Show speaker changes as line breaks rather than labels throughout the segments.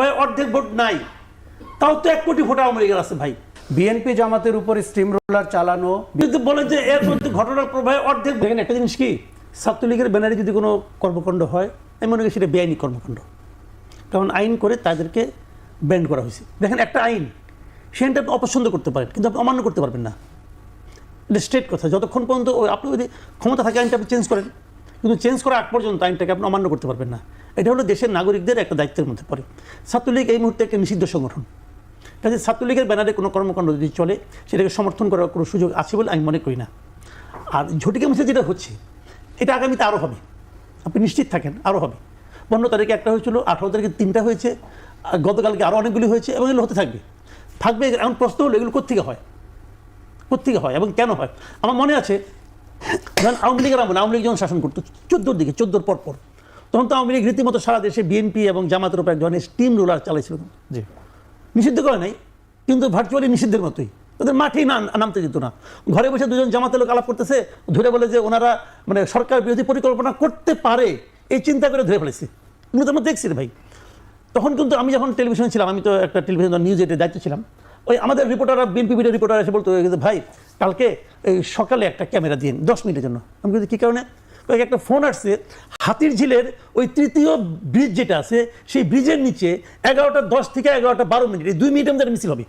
প্রভাবে অর্ধেক ভোট নাই। তাও তো এক কোটি ভোট আওয়ামী লীগের আছে ভাই।
বিএনপি জামাতের উপর স্টিম রোলার চালানো
বলেন যে এর মধ্যে ঘটনার প্রভাবে অর্ধেক দেখেন একটা জিনিস কি? ছাত্রলীগের ব্যানারে যদি কোনো কর্মকাণ্ড হয় আমি মনে করি সেটা বেআইনি কর্মকাণ্ড। কারণ আইন করে তাদেরকে ব্যান্ড করা হয়েছে। দেখেন একটা আইন। সে আইনটা আপনি অপছন্দ করতে পারেন কিন্তু আপনি অমান্য করতে পারবেন না। এটা স্ট্রেট কথা। যতক্ষণ পর্যন্ত আপনি যদি ক্ষমতা থাকে আইনটা আপনি চেঞ্জ করেন। কিন্তু চেঞ্জ করা আগ পর্যন্ত আইনটাকে আপনি অমান্য করতে পারবেন না। এটা হলো দেশের নাগরিকদের একটা দায়িত্বের মধ্যে পড়ে। ছাত্রলীগ এই মুহূর্তে একটা নিষিদ্ধ সংগঠন। কাজে ছাত্রলীগের ব্যানারে কোনো কর্মকাণ্ড যদি চলে, সেটাকে সমর্থন করার কোনো সুযোগ আছে বলে আমি মনে করি না। আর ঝটিকা মিছিল যেটা হচ্ছে, এটা আগামীতে আরও হবে। আপনি নিশ্চিত থাকেন, আরও হবে। পনেরো তারিখে একটা হয়েছিল, আঠারো তারিখে তিনটা হয়েছে গতকালকে আরও অনেকগুলি হয়েছে এবং এগুলো হতে থাকবে। থাকবে এমন প্রশ্ন হলো, এগুলো কোথেকে হয়? কোথেকে হয় এবং কেন হয়? আমার মনে আছে যখন আওয়ামী লীগের আমলে আওয়ামী লীগ যখন শাসন করতো, চোদ্দোর দিকে, চোদ্দোর পর পর। তখন তো আওয়ামী লীগ রীতিমতো সারা দেশে বিএনপি এবং জামাতের উপর এক ধরনের স্টিম রোলার চালাইছিল।
জি।
নিষিদ্ধ করে নাই কিন্তু ভার্চুয়ালি নিষিদ্ধের মতোই। তাদের মাঠেই না নামতে দিত না। ঘরে বসে দুজন জামাতের লোক আলাপ করতেছে ধরে বলে যে ওনারা মানে সরকার বিরোধী পরিকল্পনা করতে পারে এই চিন্তা করে ধরে ফেলেছে। কিন্তু তো আমরা দেখছি ভাই। তখন কিন্তু আমি যখন টেলিভিশনে ছিলাম আমি তো একটা টেলিভিশন নিউজ এটের দায়িত্ব ছিলাম ওই আমাদের রিপোর্টাররা বিএনপি ভিডিও রিপোর্টার এসে বলতো ভাই কালকে এই সকালে একটা ক্যামেরা দিন দশ মিনিটের জন্য। আমি বলছি কী কারণে? কয়েক একটা ফোন আসছে হাতির ঝিলের ওই তৃতীয় ব্রিজ যেটা আছে সেই ব্রিজের নিচে এগারোটা দশ থেকে এগারোটা বারো মিনিট এই দুই মিনিটের মধ্যে মিছিল হবে।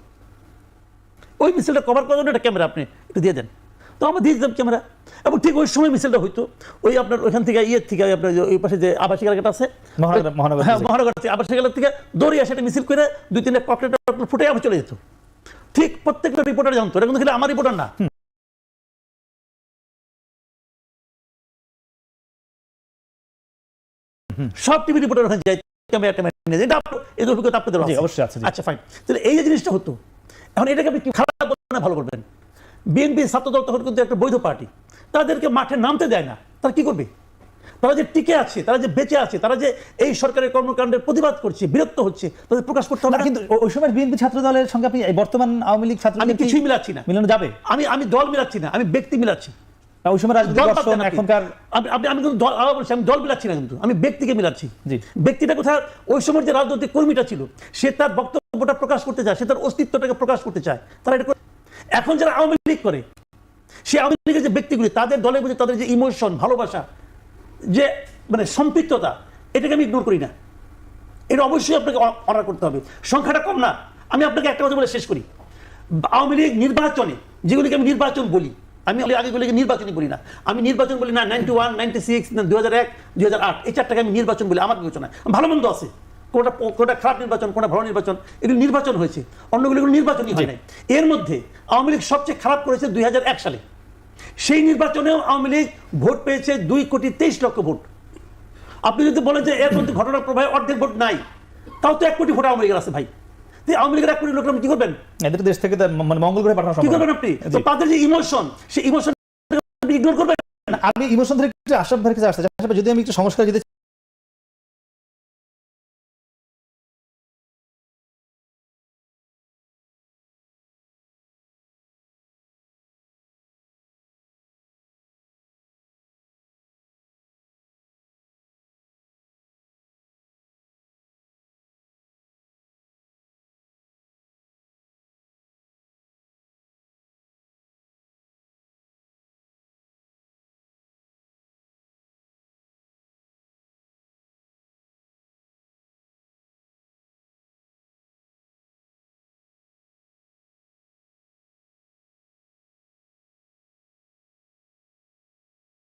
ওই মিছিলটা কভার করার জন্য একটা ক্যামেরা আপনি একটু দিয়ে দেন। তো আমরা দিয়ে দিতাম ক্যামেরা এবং ঠিক ওই সময় মিছিলটা হইতো। ওই আপনার ওইখান থেকে ইয়ের থেকে আপনার ওই পাশে যে আবাসিক এলাকাটা আছে
মহানগর-
হ্যাঁ
থেকে।
আবাসিক এলাকা থেকে দৌড়িয়ে সেটা মিছিল করে দুই তিনটা পকেট ফুটে আবার চলে যেত। ঠিক প্রত্যেকটা রিপোর্টার জানতো এটা কিন্তু খালি আমার রিপোর্টার না। সব টিভি রিপোর্টার ওখানে ক্যামেরা ট্যামেরা। এটা আপনার- অভিজ্ঞতা আপনাদের আছে।
অবশ্যই আছে,
আচ্ছা ফাইন তাহলে এই যে জিনিসটা হতো এখন এটাকে আপনি কি খারাপ বলবেন না ভালো করবেন বিএনপি ছাত্রদল তখন কিন্তু একটা বৈধ পার্টি। তাদেরকে মাঠে নামতে দেয় না। তারা কি করবে? তারা যে টিকে আছে তারা যে বেঁচে আছে তারা যে এই সরকারের কর্মকাণ্ডের প্রতিবাদ করছে বিরক্ত হচ্ছে তাদের প্রকাশ করতে হবে
কিন্তু ওই সময় বিএনপি ছাত্র দলের সঙ্গে আপনি বর্তমান আওয়ামী লীগ ছাত্র
আমি কিছুই মিলাচ্ছি না।
মিলানো যাবে?
আমি আমি দল মিলাচ্ছি না আমি ব্যক্তি মিলাচ্ছি।
না, ওই সময় রাজনৈতিক দর্শন
দেন আপনি। আমি কিন্তু দল আমি দল মিলাচ্ছি না কিন্তু আমি ব্যক্তিকে মিলাচ্ছি
জি।
ব্যক্তিটা কোথায়? ওই সময় যে রাজনৈতিক কর্মীটা ছিল সে তার বক্তব্যটা প্রকাশ করতে চায় সে তার অস্তিত্বটাকে প্রকাশ করতে চায় তারা এটা এখন যারা আওয়ামী লীগ করে সে আওয়ামী লীগের যে ব্যক্তিগুলি তাদের দলের প্রতি তাদের যে ইমোশন ভালোবাসা যে মানে সম্পৃক্ততা এটাকে আমি ইগনোর করি না। এটা অবশ্যই আপনাকে অর্ডার করতে হবে। সংখ্যাটা কম না। আমি আপনাকে একটা কথা বলে শেষ করি। আওয়ামী লীগ নির্বাচনে যেগুলিকে আমি নির্বাচন বলি আমি আগেগুলিকে নির্বাচনই বলি না। আমি নির্বাচন বলি না নাইনটি ওয়ান নাইনটি সিক্স দু হাজার এক দুই হাজার আট। এই চারটাকে আমি নির্বাচন বলি আমার বিবেচনায়। ভালো মন্দ আছে। কোনটা কোনটা খারাপ নির্বাচন কোনটা ভালো নির্বাচন এগুলো নির্বাচন হয়েছে। অন্যগুলো কোনো নির্বাচনই হয় নাই। এর মধ্যে আওয়ামী লীগ সবচেয়ে খারাপ করেছে দুই হাজার এক সালে। সেই নির্বাচনেও আওয়ামী লীগ ভোট পেয়েছে দুই কোটি তেইশ লক্ষ ভোট। আপনি যদি বলেন যে এর মধ্যে ঘটনার প্রভাবে অর্ধেক ভোট নাই তাও তো এক কোটি ভোট আওয়ামী লীগের আছে ভাই। আওয়ামী লীগের এক কোটি লোক কি করবেন?
এদের দেশ থেকে মানে মঙ্গল গ্রহে পাঠানো
কি করবেন আপনি? তো তাদের যে ইমোশন সেই ইমোশন ইগনোর করবেন?
আমি ইমোশন থেকে একটু আশরাফ ভাইয়ের কাছে আসতে যদি আমি একটু সংস্কার যেতে